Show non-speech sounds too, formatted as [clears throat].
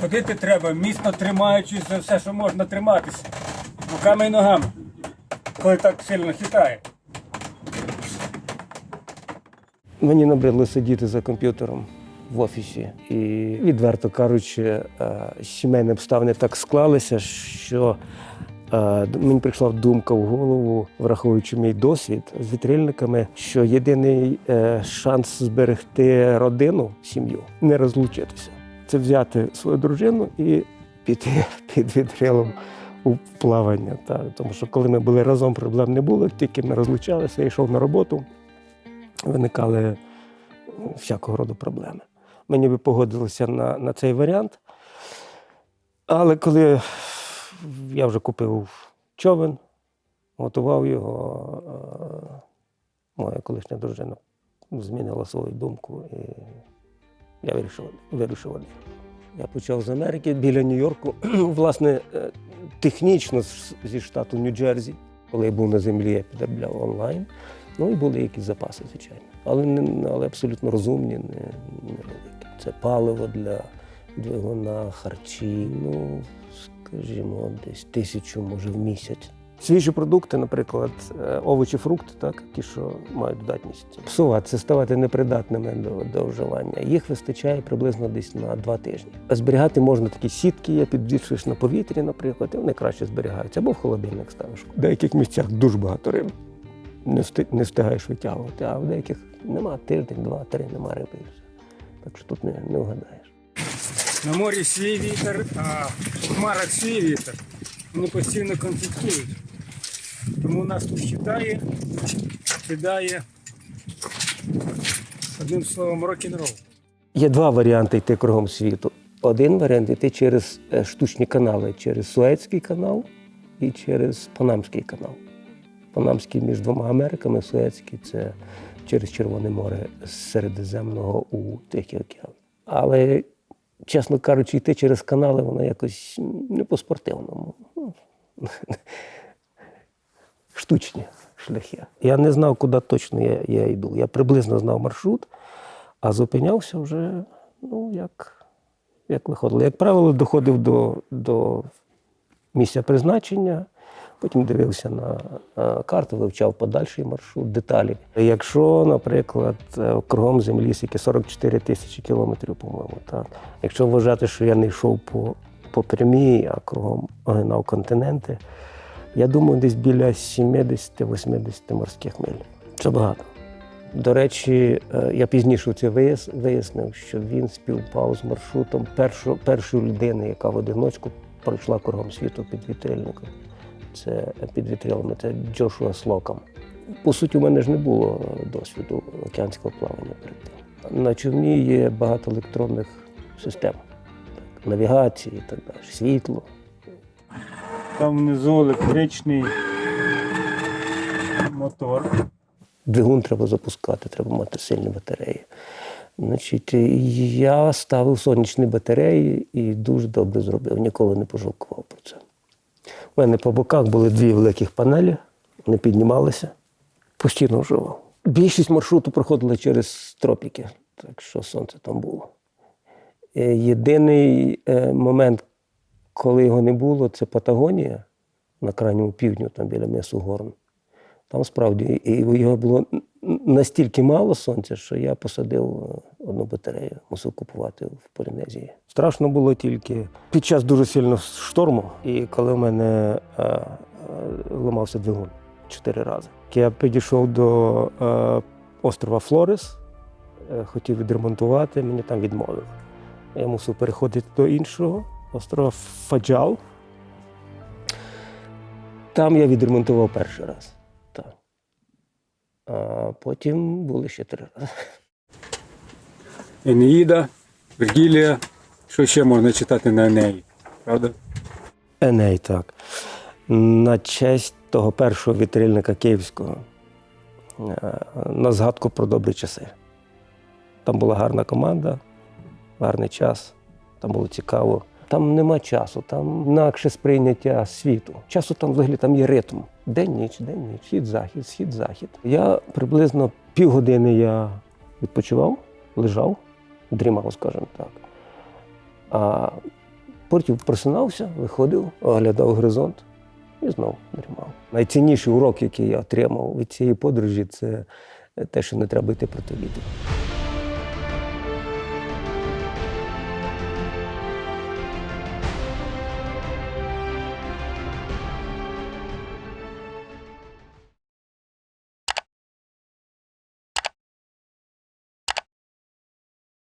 Ходити треба, міцно тримаючись за все, що можна триматися. Руками і ногами. Коли так сильно хитає. Мені набридло сидіти за комп'ютером в офісі. І, відверто кажучи, е, сімейні обставини так склалися, що е, мені прийшла думка в голову, враховуючи мій досвід з вітрильниками, що єдиний е, шанс зберегти родину, сім'ю, не розлучитися. Це взяти свою дружину і піти під вітрилом у плавання. Так. Тому що коли ми були разом, проблем не було, тільки ми розлучалися, я йшов на роботу виникали ну, всякого роду проблеми. Мені би погодилося на, на цей варіант. Але коли я вже купив човен, готував його, е, моя колишня дружина змінила свою думку, і я вирішив, вирішив один. Я почав з Америки біля Нью-Йорку, [clears throat] власне, е, технічно зі штату Нью-Джерсі. Коли я був на землі, я підробляв онлайн. Ну і були якісь запаси, звичайно. Але, не, але абсолютно розумні, не, невеликі. Це паливо для двигуна, харчі, ну, скажімо, десь тисячу, може, в місяць. Свіжі продукти, наприклад, е, овочі, фрукти, так, ті, що мають здатність псуватися, ставати непридатними до, до вживання. Їх вистачає приблизно десь на два тижні. А зберігати можна такі сітки, є підвішуєш на повітрі, наприклад, і вони краще зберігаються, або в холодильник ставиш. В деяких місцях дуже багато риби не, встиг, не встигаєш витягувати, а в деяких нема тиждень, два, три, нема риби і все. Так що тут не, не вгадаєш. На морі свій вітер, а в хмарах свій вітер. Вони постійно конфліктують. Тому нас тут хитає, кидає. Одним словом, рок-н-рол. Є два варіанти йти кругом світу. Один варіант йти через е, штучні канали, через Суецький канал і через Панамський канал. Панамський між двома Америками, Суецький це через Червоне море з Середземного у Тихий океан. Але, чесно кажучи, йти через канали воно якось не по-спортивному. [laughs] Штучні шляхи. Я не знав, куди точно я, я йду. Я приблизно знав маршрут, а зупинявся вже, ну, як, як виходило. Як правило, доходив до, до місця призначення, потім дивився на карту, вивчав подальший маршрут, деталі. Якщо, наприклад, е, кругом землі скільки 44 тисячі кілометрів, по-моєму, так. Якщо вважати, що я не йшов по, по прямій, а кругом огинав континенти, я думаю, десь біля 70-80 морських миль. Це багато. До речі, е, я пізніше це вияснив, що він співпав з маршрутом першо, першої людини, яка в одиночку пройшла кругом світу під вітрильником. Це під вітрилами, це Джошуа Слокам. По суті, у мене ж не було досвіду океанського плавання перед тим. На човні є багато електронних систем, навігації і так далі, світло. Там внизу електричний мотор. Двигун треба запускати, треба мати сильні батареї. Значить, я ставив сонячні батареї і дуже добре зробив, ніколи не пожалкував про це. У мене по боках були дві великих панелі, вони піднімалися, постійно вживав. Більшість маршруту проходила через тропіки, так що сонце там було. Е, Єдиний е, момент, коли його не було, це Патагонія на крайньому півдню, там біля мису Горн. Там справді і його було настільки мало сонця, що я посадив е, одну батарею, мусив купувати в Полінезії. Страшно було тільки під час дуже сильного шторму, і коли в мене е, е, ламався двигун чотири рази. Я підійшов до е, острова Флорес, е, хотів відремонтувати, мені там відмовили. Я мусив переходити до іншого острова Фаджал. Там я відремонтував перший раз. Так. А потім були ще три рази. Енеїда, Вергілія. Що ще можна читати на Енеї? Правда? Еней, так. На честь того першого вітрильника київського. е, На згадку про добрі часи. Там була гарна команда, гарний час, там було цікаво. Там нема часу, там інакше сприйняття світу. Часу там взагалі там є ритм. День-ніч, день-ніч, схід-захід, схід-захід. Я приблизно півгодини я відпочивав, лежав, дрімав, скажімо так. А Потім просинався, виходив, оглядав горизонт і знов дрімав. Найцінніший урок, який я отримав від цієї подорожі, це те, що не треба йти проти вітру.